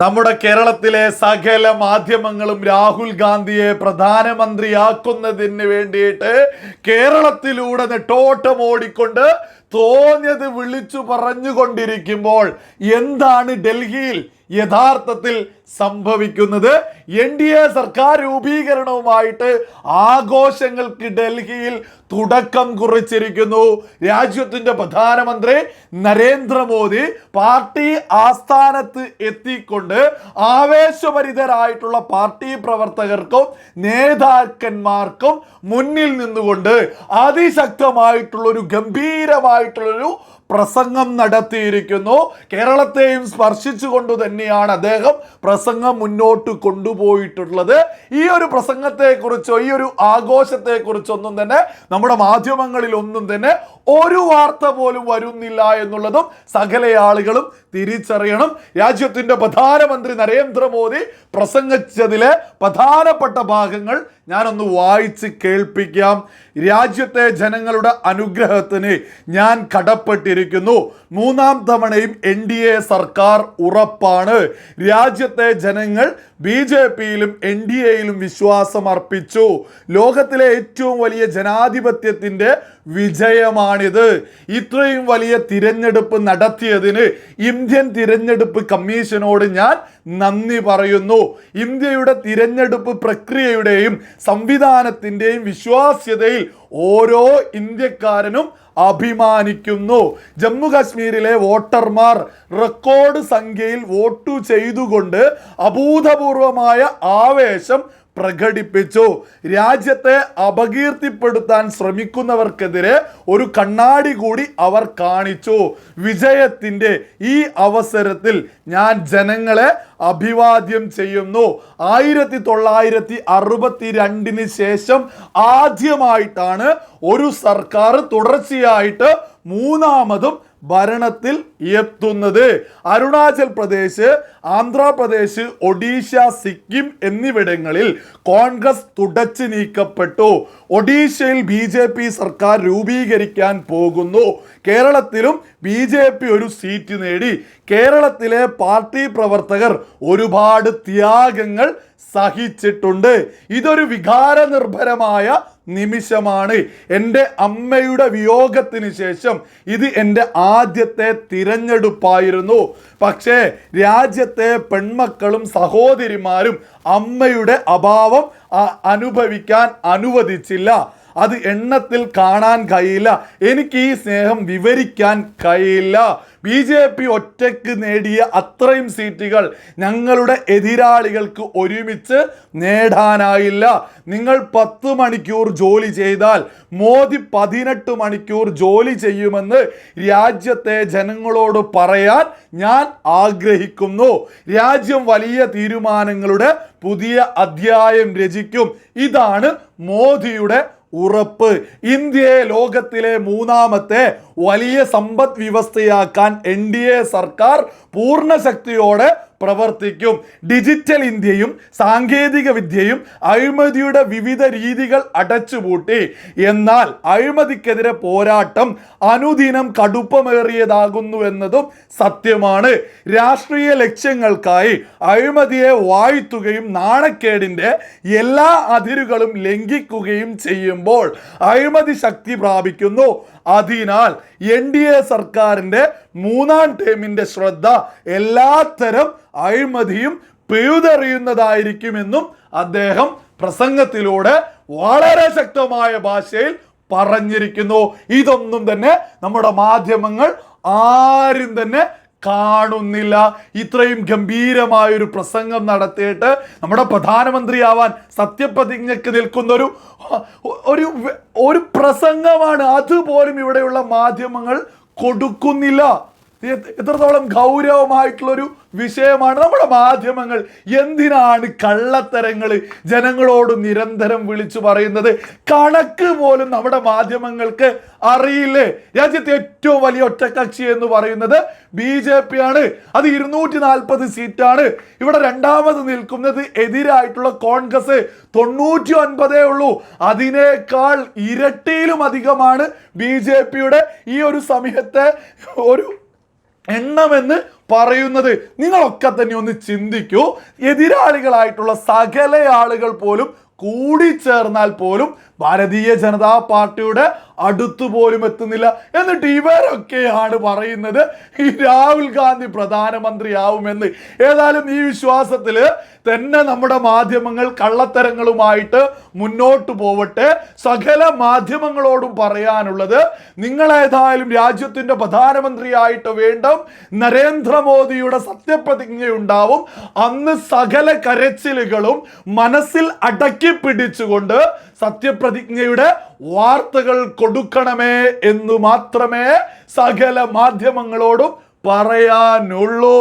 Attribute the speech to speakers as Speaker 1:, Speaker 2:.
Speaker 1: നമ്മുടെ കേരളത്തിലെ സകല മാധ്യമങ്ങളും രാഹുൽ ഗാന്ധിയെ പ്രധാനമന്ത്രിയാക്കുന്നതിന് വേണ്ടിയിട്ട് കേരളത്തിലൂടെ നെട്ടോട്ടം ഓടിക്കൊണ്ട് തോന്നിയത് വിളിച്ചു പറഞ്ഞുകൊണ്ടിരിക്കുമ്പോൾ എന്താണ് ഡൽഹിയിൽ യഥാർത്ഥത്തിൽ സംഭവിക്കുന്നത്? എൻ ഡി എ സർക്കാർ രൂപീകരണവുമായിട്ട് ആഘോഷങ്ങൾക്ക് ഡൽഹിയിൽ തുടക്കം കുറിച്ചിരിക്കുന്നു. രാജ്യത്തിന്റെ പ്രധാനമന്ത്രി നരേന്ദ്രമോദി പാർട്ടി ആസ്ഥാനത്ത് എത്തിക്കൊണ്ട് ആവേശഭരിതരായിട്ടുള്ള പാർട്ടി പ്രവർത്തകർക്കും നേതാക്കന്മാർക്കും മുന്നിൽ നിന്നുകൊണ്ട് അതിശക്തമായിട്ടുള്ള ഒരു ഗംഭീരമായിട്ടുള്ളൊരു പ്രസംഗം നടത്തിയിരിക്കുന്നു. കേരളത്തെയും സ്പർശിച്ചുകൊണ്ട് തന്നെയാണ് അദ്ദേഹം പ്രസംഗം മുന്നോട്ട് കൊണ്ടുപോയിട്ടുള്ളത്. ഈ ഒരു പ്രസംഗത്തെക്കുറിച്ചോ ഈ ഒരു ആഘോഷത്തെക്കുറിച്ചൊന്നും തന്നെ നമ്മുടെ മാധ്യമങ്ങളിൽ ഒന്നും തന്നെ ഒരു വാർത്ത പോലും വരുന്നില്ല എന്നുള്ളതും സകല ആളുകളും തിരിച്ചറിയണം. രാജ്യത്തിന്റെ പ്രധാനമന്ത്രി നരേന്ദ്രമോദി പ്രസംഗിച്ചതിലെ പ്രധാനപ്പെട്ട ഭാഗങ്ങൾ ഞാനൊന്ന് വായിച്ച് കേൾപ്പിക്കാം. രാജ്യത്തെ ജനങ്ങളുടെ അനുഗ്രഹത്തിന് ഞാൻ കടപ്പെട്ടിരിക്കുന്നു മൂന്നാം തവണയും എൻ ഡി എ സർക്കാർ ഉറപ്പാണ്. രാജ്യത്തെ ജനങ്ങൾ ബി ജെ പിയിലും എൻ ഡി എയിലും വിശ്വാസം അർപ്പിച്ചു ലോകത്തിലെ ഏറ്റവും വലിയ ജനാധിപത്യത്തിന്റെ വിജയമാണിത്. ഇത്രയും വലിയ തിരഞ്ഞെടുപ്പ് നടത്തിയതിന് ഇന്ത്യൻ തിരഞ്ഞെടുപ്പ് കമ്മീഷനോട് ഞാൻ നന്ദി പറയുന്നു. ഇന്ത്യയുടെ തിരഞ്ഞെടുപ്പ് പ്രക്രിയയുടെയും സംവിധാനത്തിന്റെയും വിശ്വാസ്യതയിൽ ഓരോ ഇന്ത്യക്കാരനും അഭിമാനിക്കുന്നു. ജമ്മു കാശ്മീരിലെ വോട്ടർമാർ റെക്കോർഡ് സംഖ്യയിൽ വോട്ടു ചെയ്തുകൊണ്ട് അഭൂതപൂർവമായ ആവേശം പ്രകടിപ്പിച്ചു. രാജ്യത്തെ അപകീർത്തിപ്പെടുത്താൻ ശ്രമിക്കുന്നവർക്കെതിരെ ഒരു കണ്ണാടി കൂടി അവർ കാണിച്ചു. വിജയത്തിന്റെ ഈ അവസരത്തിൽ ഞാൻ ജനങ്ങളെ അഭിവാദ്യം ചെയ്യുന്നു. ആയിരത്തി തൊള്ളായിരത്തി അറുപത്തി രണ്ടിന് ശേഷം ആദ്യമായിട്ടാണ് ഒരു സർക്കാർ തുടർച്ചയായിട്ട് മൂന്നാമതും ഭരണത്തിൽ എത്തുന്നത്. അരുണാചൽ പ്രദേശ് ആന്ധ്രാപ്രദേശ് ഒഡീഷ സിക്കിം എന്നിവിടങ്ങളിൽ കോൺഗ്രസ് തുടച്ചു നീക്കപ്പെട്ടു. ഒഡീഷയിൽ ബി ജെ പി സർക്കാർ രൂപീകരിക്കാൻ പോകുന്നു. കേരളത്തിലും ബി ജെ പി ഒരു സീറ്റ് നേടി. കേരളത്തിലെ പാർട്ടി പ്രവർത്തകർ ഒരുപാട് ത്യാഗങ്ങൾ സഹിച്ചിട്ടുണ്ട്. ഇതൊരു വികാരനിർഭരമായ നിമിഷമാണ്. എന്റെ അമ്മയുടെ വിയോഗത്തിന് ശേഷം ഇത് എന്റെ ആദ്യത്തെ തിരഞ്ഞെടുപ്പായിരുന്നു. പക്ഷേ രാജ്യത്തെ പെൺമക്കളും സഹോദരിമാരും അമ്മയുടെ അഭാവം അനുഭവിക്കാൻ അനുവദിച്ചില്ല. അത് എണ്ണത്തിൽ കാണാൻ കഴിയില്ല. എനിക്ക് ഈ സ്നേഹം വിവരിക്കാൻ കഴിയില്ല. ബി ജെ പി ഒറ്റയ്ക്ക് നേടിയ അത്രയും സീറ്റുകൾ ഞങ്ങളുടെ എതിരാളികൾക്ക് ഒരുമിച്ച് നേടാനായില്ല. നിങ്ങൾ പത്ത് മണിക്കൂർ ജോലി ചെയ്താൽ മോദി പതിനെട്ട് മണിക്കൂർ ജോലി ചെയ്യുമെന്ന് രാജ്യത്തെ ജനങ്ങളോട് പറയാൻ ഞാൻ ആഗ്രഹിക്കുന്നു. രാജ്യം വലിയ തീരുമാനങ്ങളുടെ പുതിയ അധ്യായം രചിക്കും. ഇതാണ് മോദിയുടെ ഉറപ്പ്. ഇന്ത്യയെ ലോകത്തിലെ മൂന്നാമത്തെ വലിയ സമ്പദ് വ്യവസ്ഥയാക്കാൻ എൻ ഡി എ സർക്കാർ പൂർണ ശക്തിയോടെ പ്രവർത്തിക്കും. ഡിജിറ്റൽ ഇന്ത്യയും സാങ്കേതിക വിദ്യയും അഴിമതിയുടെ വിവിധ രീതികൾ അടച്ചുപൂട്ടി. എന്നാൽ അഴിമതിക്കെതിരെ പോരാട്ടം അനുദിനം കടുപ്പമേറിയതാകുന്നു എന്നതും സത്യമാണ്. രാഷ്ട്രീയ ലക്ഷ്യങ്ങൾക്കായി അഴിമതിയെ വാഴ്ത്തുകയും നാണക്കേടിന്റെ എല്ലാ അതിരുകളും ലംഘിക്കുകയും ചെയ്യുമ്പോൾ അഴിമതി ശക്തി പ്രാപിക്കുന്നു. അതിനാൽ എൻ ഡി എ സർക്കാരിന്റെ മൂന്നാം ടേമിന്റെ ശ്രദ്ധ എല്ലാത്തരം അഴിമതിയും പിഴുതെറിയുന്നതായിരിക്കുമെന്നും അദ്ദേഹം പ്രസംഗത്തിലൂടെ വളരെ ശക്തമായ ഭാഷയിൽ പറഞ്ഞിരിക്കുന്നു. ഇതൊന്നും തന്നെ നമ്മുടെ മാധ്യമങ്ങൾ ആരും തന്നെ കാണുന്നില്ല. ഇത്രയും ഗംഭീരമായ ഒരു പ്രസംഗം നടത്തിയിട്ട് നമ്മുടെ പ്രധാനമന്ത്രിയാവാൻ സത്യപ്രതിജ്ഞയ്ക്ക് നിൽക്കുന്ന ഒരു ഒരു ഒരു പ്രസംഗമാണ്. അതുപോലും ഇവിടെയുള്ള മാധ്യമങ്ങൾ കൊടുക്കുന്നില്ല. എത്രത്തോളം ഗൗരവമായിട്ടുള്ളൊരു വിഷയമാണ്. നമ്മുടെ മാധ്യമങ്ങൾ എന്തിനാണ് കള്ളത്തരങ്ങൾ ജനങ്ങളോട് നിരന്തരം വിളിച്ചു പറയുന്നത്? കണക്ക് പോലും നമ്മുടെ മാധ്യമങ്ങൾക്ക് അറിയില്ലേ? രാജ്യത്തെ ഏറ്റവും വലിയ ഒറ്റക്കക്ഷി എന്ന് പറയുന്നത് ബി ജെ പി ആണ് അത് ഇരുന്നൂറ്റി നാൽപ്പത് സീറ്റാണ്. ഇവിടെ രണ്ടാമത് നിൽക്കുന്നത് എതിരായിട്ടുള്ള കോൺഗ്രസ്. തൊണ്ണൂറ്റി ഒൻപതേ ഉള്ളൂ. അതിനേക്കാൾ ഇരട്ടിയിലും അധികമാണ് ബി ജെ പിയുടെ ഈ ഒരു സമയത്തെ ഒരു എണ്ണമെന്ന് പറയുന്നത്. നിങ്ങളൊക്കെ തന്നെ ഒന്ന് ചിന്തിക്കൂ. എതിരാളികളായിട്ടുള്ള സകല ആളുകൾ പോലും കൂടി ചേർന്നാൽ പോലും ഭാരതീയ ജനതാ പാർട്ടിയുടെ അടുത്തു പോലും എത്തുന്നില്ല. എന്നിട്ട് ഇവരൊക്കെയാണ് പറയുന്നത് ഈ രാഹുൽ ഗാന്ധി പ്രധാനമന്ത്രിയാവുമെന്ന്. ഏതായാലും ഈ വിശ്വാസത്തിൽ തന്നെ നമ്മുടെ മാധ്യമങ്ങൾ കള്ളത്തരങ്ങളുമായിട്ട് മുന്നോട്ട് പോവട്ടെ. സകല മാധ്യമങ്ങളോടും പറയാനുള്ളത് നിങ്ങളേതായാലും രാജ്യത്തിന്റെ പ്രധാനമന്ത്രിയായിട്ട് വേണ്ടും നരേന്ദ്രമോദിയുടെ സത്യപ്രതിജ്ഞ ഉണ്ടാവും അന്ന് സകല കരച്ചിലുകളും മനസ്സിൽ അടക്കി പിടിച്ചുകൊണ്ട് സത്യപ്രതിജ്ഞയുടെ വാർത്തകൾ കൊടുക്കണമേ എന്ന് മാത്രമേ സകല മാധ്യമങ്ങളോടും പറയാനുള്ളൂ.